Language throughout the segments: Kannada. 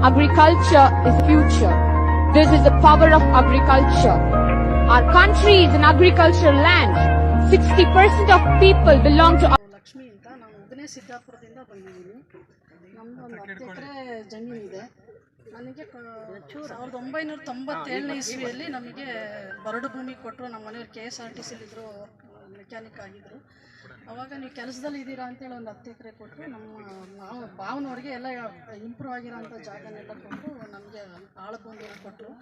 agriculture is future. This is the power of agriculture. Our country is an agricultural land. 60% of people belong to Lakshmi ಅಂತ ನಾನು ಉದನೇ ಸಿದ್ದಾಪುರದಿಂದ ಬಂದಿದ್ದೀನಿ ನಮ್ಮದು ಒಂದು ಹತ್ತು ಎಕರೆ ನನಗೆ ಸಾವಿರದ ಒಂಬೈನೂರ ತೊಂಬತ್ತೇಳನೇ ಇಸ್ವಿಯಲ್ಲಿ ನಮಗೆ ಬರಡು ಭೂಮಿ ಕೊಟ್ಟರು ನಮ್ಮ ಮನೆಯವ್ರು ಕೆ ಎಸ್ ಆರ್ ಟಿ ಸಿಲಿದ್ರು ಮೆಕ್ಯಾನಿಕ್ ಆಗಿದ್ದರು ಅವಾಗ ನೀವು ಕೆಲಸದಲ್ಲಿ ಇದ್ದೀರಾ ಅಂತೇಳಿ ಒಂದು ಹತ್ತು ಎಕರೆ ಕೊಟ್ಟರು ನಮ್ಮ ನಾವು ಭಾವನವ್ರಿಗೆ ಎಲ್ಲ ಇಂಪ್ರೂವ್ ಆಗಿರೋಂಥ ಜಾಗನೆಲ್ಲ ಕೊಟ್ಟು ನಮಗೆ ಆಳ ಬಂದು ಕೊಟ್ಟರು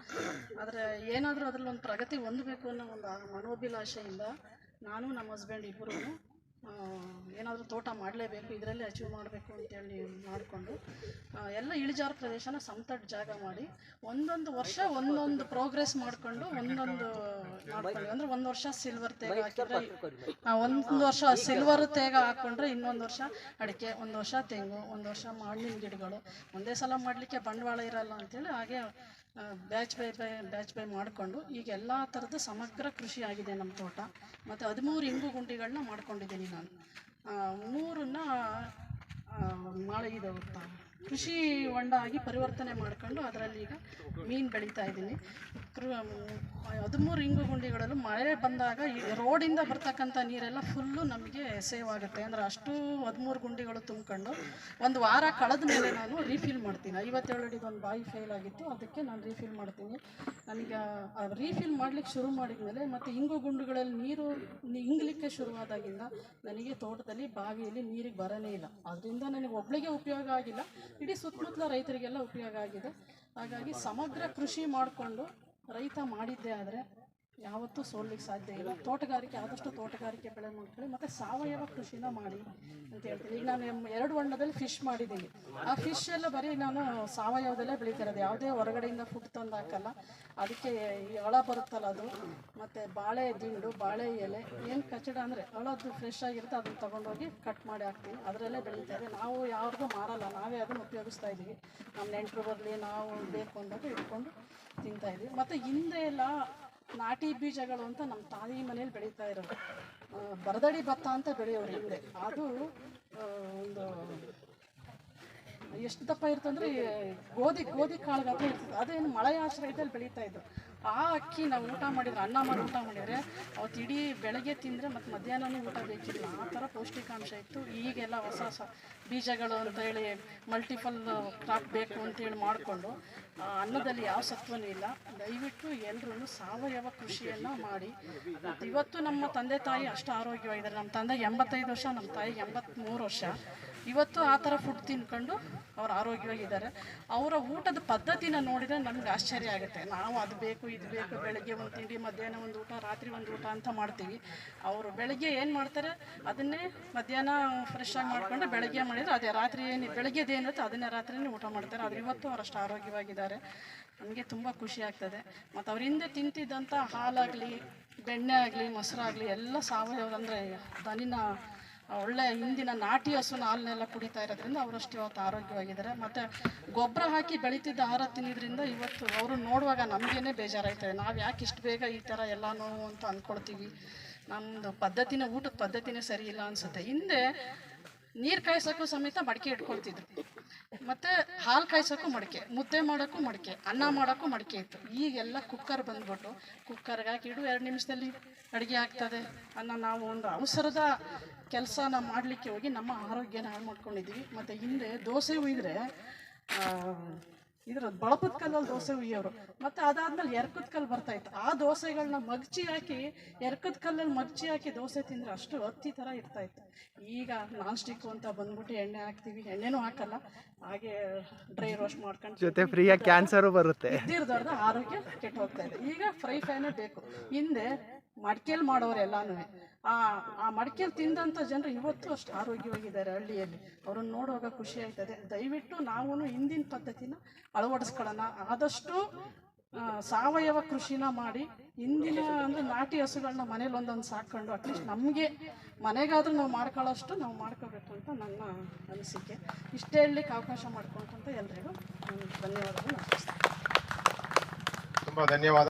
ಆದರೆ ಏನಾದರೂ ಅದರಲ್ಲಿ ಒಂದು ಪ್ರಗತಿ ಹೊಂದಬೇಕು ಅನ್ನೋ ಒಂದು ಮನೋಭಿಲಾಷೆಯಿಂದ ನಾನು, ನಮ್ಮ ಹಸ್ಬೆಂಡ್ ಇಬ್ಬರು ಏನಾದರೂ ತೋಟ ಮಾಡಲೇಬೇಕು ಇದರಲ್ಲೇ ಅಚೀವ್ ಮಾಡಬೇಕು ಅಂತೇಳಿ ಮಾಡಿಕೊಂಡು ಎಲ್ಲ ಇಳಿಜಾರು ಪ್ರದೇಶನ ಸಮತಟ್ಟು ಜಾಗ ಮಾಡಿ ಒಂದೊಂದು ವರ್ಷ ಒಂದೊಂದು ಪ್ರೋಗ್ರೆಸ್ ಮಾಡಿಕೊಂಡು ಒಂದೊಂದು ಮಾಡ್ಕೊಂಡು ಅಂದರೆ ಒಂದು ವರ್ಷ ಸಿಲ್ವರ್ ತೇಗ ಹಾಕಿದ್ರೆ ಒಂದು ವರ್ಷ ಸಿಲ್ವರ್ ತೇಗ ಹಾಕ್ಕೊಂಡ್ರೆ ಇನ್ನೊಂದು ವರ್ಷ ಅಡಿಕೆ ಒಂದು ವರ್ಷ ತೆಂಗು ಒಂದು ವರ್ಷ ಮಾವಿನ ಗಿಡಗಳು. ಒಂದೇ ಸಲ ಮಾಡಲಿಕ್ಕೆ ಬಂಡವಾಳ ಇರಲ್ಲ ಅಂತೇಳಿ ಹಾಗೆ batch by by batch by ಮಾಡಿಕೊಂಡು ಈಗ ಎಲ್ಲ ಥರದ ಸಮಗ್ರ ಕೃಷಿ ಆಗಿದೆ ನಮ್ಮ ತೋಟ. ಮತ್ತು ಹದಿಮೂರು ಇಂಗು ಗುಂಡಿಗಳನ್ನ ಮಾಡ್ಕೊಂಡಿದ್ದೀನಿ ನಾನು. ಮೂರನ್ನ ಇದು ಕೃಷಿ ಹೊಂಡ ಆಗಿ ಪರಿವರ್ತನೆ ಮಾಡ್ಕೊಂಡು ಅದರಲ್ಲಿ ಈಗ ಮೀನು ಬೆಳೀತಾ ಇದ್ದೀನಿ. ಹದಿಮೂರು ಇಂಗು ಗುಂಡಿಗಳಲ್ಲೂ ಮಳೆ ಬಂದಾಗ ಈ ರೋಡಿಂದ ಬರ್ತಕ್ಕಂಥ ನೀರೆಲ್ಲ ಫುಲ್ಲು ನಮಗೆ ಸೇವ್ ಆಗುತ್ತೆ. ಅಂದರೆ ಅಷ್ಟು ಹದಿಮೂರು ಗುಂಡಿಗಳು ತುಂಬ್ಕೊಂಡು ಒಂದು ವಾರ ಕಳೆದ ಮೇಲೆ ನಾನು ರೀಫಿಲ್ ಮಾಡ್ತೀನಿ. ಐವತ್ತೇಳು ಒಂದು ಬಾಯಿ ಫೇಲ್ ಆಗಿತ್ತು. ಅದಕ್ಕೆ ನಾನು ರೀಫಿಲ್ ಮಾಡ್ತೀನಿ. ನನಗೆ ರೀಫಿಲ್ ಮಾಡ್ಲಿಕ್ಕೆ ಶುರು ಮಾಡಿದ ಮೇಲೆ ಮತ್ತು ಇಂಗು ಗುಂಡುಗಳಲ್ಲಿ ನೀರು ಇಂಗ್ಲಿಕ್ಕೆ ಶುರುವಾದಾಗಿಂದ ನನಗೆ ತೋಟದಲ್ಲಿ ಬಾವಿಯಲ್ಲಿ ನೀರಿಗೆ ಬರನೇ ಇಲ್ಲ. ಅದರಿಂದ ನನಗೆ ಒಬ್ಳಿಗೆ ಉಪಯೋಗ ಆಗಿಲ್ಲ. ಇಡೀ ಸುತ್ತಮುತ್ತಲ ರೈತರಿಗೆಲ್ಲ ಉಪಯೋಗ ಆಗಿದೆ. ಹಾಗಾಗಿ ಸಮಗ್ರ ಕೃಷಿ ಮಾಡಿಕೊಂಡು ರೈತ ಮಾಡಿದ್ದೇ ಆದರೆ ಯಾವತ್ತೂ ಸೋಲ್ಲಿಕ್ಕೆ ಸಾಧ್ಯ ಇಲ್ಲ. ತೋಟಗಾರಿಕೆ, ಆದಷ್ಟು ತೋಟಗಾರಿಕೆ ಬೆಳೆ ಮಾಡ್ಕೊಳ್ಳಿ, ಮತ್ತು ಸಾವಯವ ಕೃಷಿನ ಮಾಡಿ ಅಂತ ಹೇಳ್ತೀನಿ. ಈಗ ನಾನು ಎರಡು ವರ್ಣದಲ್ಲಿ ಫಿಶ್ ಮಾಡಿದ್ದೀನಿ. ಆ ಫಿಶ್ ಎಲ್ಲ ಬರೀ ನಾನು ಸಾವಯವದಲ್ಲೇ ಬೆಳೀತಿರೋದು. ಯಾವುದೇ ಹೊರಗಡೆಯಿಂದ ಫುಡ್ ತಂದು ಹಾಕಲ್ಲ. ಅದಕ್ಕೆ ಹಳ ಬರುತ್ತಲ್ಲ ಅದು. ಮತ್ತು ಬಾಳೆ ದಿಂಡು, ಬಾಳೆ ಎಲೆ, ಏನು ಕಚ್ಚಡ ಅಂದರೆ ಹಳದ್ದು ಫ್ರೆಶ್ ಆಗಿರುತ್ತೆ, ಅದನ್ನು ತೊಗೊಂಡೋಗಿ ಕಟ್ ಮಾಡಿ ಹಾಕ್ತೀವಿ. ಅದರಲ್ಲೇ ಬೆಳೀತಾರೆ ನಾವು ಯಾರಿಗೂ ಮಾರಲ್ಲ. ನಾವೇ ಅದನ್ನು ಉಪಯೋಗಿಸ್ತಾ ಇದ್ದೀವಿ. ನಮ್ಮ ನೆಂಟರು ಬರಲಿ, ನಾವು ಬೇಕು ಅಂದಾಗ ಇಟ್ಕೊಂಡು ತಿಂತಾ ಇದ್ವಿ ಮತ್ತು ಹಿಂದೆ ಎಲ್ಲ ನಾಟಿ ಬೀಜಗಳು ಅಂತ ನಮ್ಮ ತಾಯಿ ಮನೇಲಿ ಬೆಳೀತಾ ಇರೋದು. ಬರದಡಿ ಭತ್ತ ಅಂತ ಬೆಳೆಯೋರು ಹಿಂದೆ. ಅದು ಒಂದು ಎಷ್ಟು ದಪ್ಪ ಇರ್ತಂದ್ರೆ ಗೋಧಿ ಗೋಧಿ ಕಾಳುಗಳು ಇರ್ತದೆ. ಅದೇನು ಮಳೆ ಆಶ್ರಯದಲ್ಲಿ ಬೆಳೀತಾ ಇದ್ದು. ಆ ಅಕ್ಕಿ ನಾವು ಊಟ ಮಾಡಿದ್ರೆ, ಅನ್ನ ಮಾಡಿ ಊಟ ಮಾಡಿದರೆ, ಅವತ್ತು ಇಡೀ ಬೆಳಗ್ಗೆ ತಿಂದರೆ ಮತ್ತು ಮಧ್ಯಾಹ್ನನೂ ಊಟ ಬೇಕಿಲ್ಲ. ಆ ಥರ ಪೌಷ್ಟಿಕಾಂಶ ಇತ್ತು. ಈಗೆಲ್ಲ ಹೊಸ ಹೊಸ ಬೀಜಗಳು ಅಂತ ಹೇಳಿ ಮಲ್ಟಿಪಲ್ ಕ್ರಾಪ್ ಬೇಕು ಅಂತೇಳಿ ಮಾಡಿಕೊಂಡು ಅನ್ನದಲ್ಲಿ ಯಾವ ಸತ್ವನೂ ಇಲ್ಲ. ದಯವಿಟ್ಟು ಎಲ್ಲರೂ ಸಾವಯವ ಕೃಷಿಯನ್ನು ಮಾಡಿ. ಇವತ್ತು ನಮ್ಮ ತಂದೆ ತಾಯಿ ಅಷ್ಟು ಆರೋಗ್ಯವಾಗಿದ್ದಾರೆ. ನಮ್ಮ ತಂದೆ ಎಂಬತ್ತೈದು ವರ್ಷ, ನಮ್ಮ ತಾಯಿಗೆ ಎಂಬತ್ತ್ಮೂರು ವರ್ಷ. ಇವತ್ತು ಆ ಥರ ಫುಡ್ ತಿನ್ಕೊಂಡು ಅವ್ರು ಆರೋಗ್ಯವಾಗಿದ್ದಾರೆ. ಅವರ ಊಟದ ಪದ್ಧತಿನ ನೋಡಿದರೆ ನಮ್ಗೆ ಆಶ್ಚರ್ಯ ಆಗುತ್ತೆ. ನಾವು ಅದು ಬೇಕು, ಇದು ಬೇಕು, ಬೆಳಗ್ಗೆ ಒಂದು ತಿಂಡಿ, ಮಧ್ಯಾಹ್ನ ಒಂದು ಊಟ, ರಾತ್ರಿ ಒಂದು ಊಟ ಅಂತ ಮಾಡ್ತೀವಿ. ಅವರು ಬೆಳಗ್ಗೆ ಏನು ಮಾಡ್ತಾರೆ, ಅದನ್ನೇ ಮಧ್ಯಾಹ್ನ ಫ್ರೆಶ್ ಆಗಿ ಮಾಡಿಕೊಂಡು ಬೆಳಗ್ಗೆ ಮಾಡಿದರೆ ಅದೇ ರಾತ್ರಿ ಏನು ಬೆಳಗ್ಗೆದು ಏನಿರುತ್ತೆ ಅದನ್ನೇ ರಾತ್ರಿನೇ ಊಟ ಮಾಡ್ತಾರೆ. ಆದರೆ ಇವತ್ತು ಅವರಷ್ಟು ಆರೋಗ್ಯವಾಗಿದ್ದಾರೆ. ನಮಗೆ ತುಂಬ ಖುಷಿ ಆಗ್ತದೆ. ಮತ್ತು ಅವ್ರ ಹಿಂದೆ ತಿಂತಿದ್ದಂಥ ಹಾಲಾಗಲಿ, ಬೆಣ್ಣೆ ಆಗಲಿ, ಮೊಸರಾಗಲಿ ಎಲ್ಲ ಸಾವಯವ ಅಂದರೆ ದನಿನ ಒಳ್ಳೆ ಹಿಂದಿನ ನಾಟಿ ಹಸುನ ಹಾಲನ್ನೆಲ್ಲ ಕುಡಿತಾ ಇರೋದ್ರಿಂದ ಅವರಷ್ಟು ಇವತ್ತು ಆರೋಗ್ಯವಾಗಿದ್ದಾರೆ. ಮತ್ತು ಗೊಬ್ಬರ ಹಾಕಿ ಬೆಳೀತಿದ್ದ ಆಹಾರ ತಿನ್ನೋದ್ರಿಂದ ಇವತ್ತು ಅವರು ನೋಡುವಾಗ ನಮಗೇನೆ ಬೇಜಾರಾಯ್ತದೆ ನಾವು ಯಾಕೆ ಇಷ್ಟು ಬೇಗ ಈ ಥರ ನೋವು ಅಂತ ಅಂದ್ಕೊಳ್ತೀವಿ ನಮ್ಮದು ಪದ್ಧತಿನ ಊಟದ ಪದ್ಧತಿನೇ ಸರಿ ಇಲ್ಲ ಅನಿಸುತ್ತೆ. ಹಿಂದೆ ನೀರು ಕಾಯಿಸೋಕ್ಕೂ ಸಮೇತ ಮಡಿಕೆ ಇಟ್ಕೊಳ್ತಿದ್ರು. ಮತ್ತು ಹಾಲು ಕಾಯಿಸೋಕ್ಕೂ ಮಡಿಕೆ, ಮುದ್ದೆ ಮಾಡೋಕ್ಕೂ ಮಡಿಕೆ, ಅನ್ನ ಮಾಡೋಕ್ಕೂ ಮಡಿಕೆ ಇತ್ತು. ಈಗೆಲ್ಲ ಕುಕ್ಕರ್ ಬಂದ್ಬಿಟ್ಟು ಕುಕ್ಕರ್ಗೆ ಹಾಕಿ ಇಡು, ಎರಡು ನಿಮಿಷದಲ್ಲಿ ಅಡುಗೆ ಆಗ್ತದೆ. ಅನ್ನೋ ನಾವು ಒಂದು ಅವಸರದ ಕೆಲಸನ ಮಾಡಲಿಕ್ಕೆ ಹೋಗಿ ನಮ್ಮ ಆರೋಗ್ಯನ ಹಾಳು ಮಾಡ್ಕೊಂಡಿದ್ವಿ ಮತ್ತು ಹಿಂದೆ ದೋಸೆ ಉಯ್ದರೆ ಇದ್ರ ಬಳಪದ ಕಲ್ಲಲ್ಲಿ ದೋಸೆ ಉಯ್ಯೋರು ಮತ್ತೆ ಅದಾದ್ಮೇಲೆ ಎರ್ಕದ ಕಲ್ಲು ಬರ್ತಾ ಇತ್ತು. ಆ ದೋಸೆಗಳನ್ನ ಮಗ್ಚಿ ಹಾಕಿ ಎರ್ಕದ ಕಲ್ಲಲ್ಲಿ ಮಗ್ಚಿ ಹಾಕಿ ದೋಸೆ ತಿಂದ್ರೆ ಅಷ್ಟು ಹತ್ತಿ ಥರ ಇರ್ತಾ ಇತ್ತು. ಈಗ ನಾನ್ ಸ್ಟಿಕ್ಕು ಅಂತ ಬಂದ್ಬಿಟ್ಟು ಎಣ್ಣೆ ಹಾಕ್ತೀವಿ. ಎಣ್ಣೆನೂ ಹಾಕಲ್ಲ. ಹಾಗೆ ಡ್ರೈ ರೋಸ್ಟ್ ಮಾಡ್ಕೊಂಡು ಜೊತೆ ಫ್ರೀಯಾಗಿ ಕ್ಯಾನ್ಸರು ಬರುತ್ತೆ. ಇದ್ದಿರ್ದವ್ರದ್ದು ಆರೋಗ್ಯ ಕೆಟ್ಟು ಹೋಗ್ತಾ ಇದೆ. ಈಗ ಫ್ರೈ ಫ್ಯಾನೇ ಬೇಕು. ಹಿಂದೆ ಮಡಿಕೆಯಲ್ಲಿ ಮಾಡೋರು ಆ ಆ ಮಡಿಕೇಲಿ ತಿಂದಂಥ ಜನರು ಇವತ್ತು ಅಷ್ಟು ಆರೋಗ್ಯವಾಗಿದ್ದಾರೆ ಹಳ್ಳಿಯಲ್ಲಿ. ಅವ್ರನ್ನ ನೋಡುವಾಗ ಖುಷಿ ಆಯ್ತದೆ ದಯವಿಟ್ಟು ನಾವು ಹಿಂದಿನ ಪದ್ಧತಿನ ಅಳವಡಿಸ್ಕೊಳ್ಳೋಣ. ಆದಷ್ಟು ಸಾವಯವ ಕೃಷಿನ ಮಾಡಿ ಹಿಂದಿನ ಅಂದರೆ ನಾಟಿ ಹಸುಗಳನ್ನ ಮನೇಲಿ ಒಂದೊಂದು ಸಾಕೊಂಡು ಅಟ್ಲೀಸ್ಟ್ ನಮಗೆ ಮನೆಗಾದ್ರೂ ನಾವು ಮಾಡ್ಕೊಳ್ಳೋಷ್ಟು ನಾವು ಮಾಡ್ಕೋಬೇಕು ಅಂತ ನನ್ನ ಅನಿಸಿಕೆ. ಇಷ್ಟೇ ಹೇಳಲಿಕ್ಕೆ ಅವಕಾಶ ಅಂತ ಎಲ್ರಿಗೂ ನಾನು ಧನ್ಯವಾದಗಳು. ತುಂಬಾ ಧನ್ಯವಾದ.